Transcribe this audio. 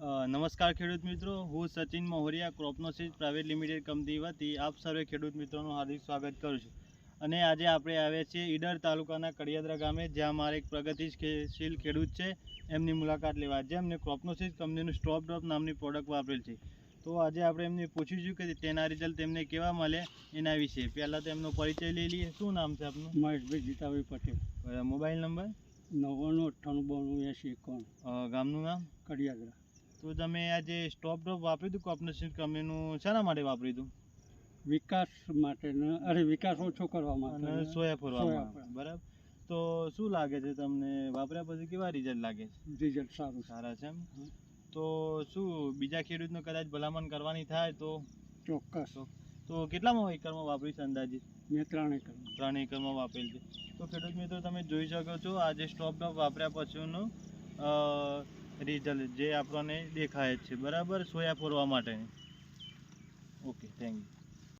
નમસ્કાર ખેડૂત મિત્રો. હું Sachin Mohariya Cropnosis private limited company વતી આપ સર્વે ખેડૂત મિત્રોનું હાર્દિક સ્વાગત કરું છું. અને આજે આપણે આવ્યા છીએ ઈડર તાલુકાના કડિયાદરા ગામે જ્યાં મારે એક પ્રગતિશીલ ખેડૂત છે. એમની મુલાકાત લેવા જેમને ક્રોપનોસિસ કંપનીનું સ્ટોપ ડ્રોપ નામની પ્રોડક્ટ વાપરેલ છે. તો આજે આપણે એમને પૂછીશું કે તેના રિઝલ્ટ તેમને કેવા મળે એના વિશે. પહેલાં તો એમનો પરિચય લઈ લઈએ. શું નામ છે આપનું? મહેશભાઈ જીતાભાઈ પટેલ. બરાબર. મોબાઈલ નંબર નવ્વાણું અઠ્ઠાણું બાણું એંશી એકાવન ગામનું નામ? કડિયાદરા. તો તમે આ જે સ્ટોપ ડ્રોપ વાપર્યું હતું કોર્પોરેશન કંપનીનું શાના માટે વાપર્યું હતું? વિકાસ માટે અરે વિકાસ ઓછો કરવા માટે અને સોયા ફરવા બરાબર. તો શું લાગે છે તમને? વાપર્યા પછી કેવા રિઝલ્ટ લાગે છે? રિઝલ્ટ સારું સારા છે એમ? તો શું બીજા ખેડૂતનો કદાચ ભલામણ કરવાની થાય તો? ચોક્કસ. તો કેટલામાં એકરમાં વાપરી છે અંદાજે? મેં ત્રણ એકર. ત્રણ એકરમાં વાપરેલ છે. તો ખેડૂત મિત્રો તમે જોઈ શકો છો આજે સ્ટોપ ડ્રોપ વાપર્યા પછીનું રિઝલ્ટ જે આપણને દેખાય છે. બરાબર? સોયા ફોરવા માટેની. Okay thank you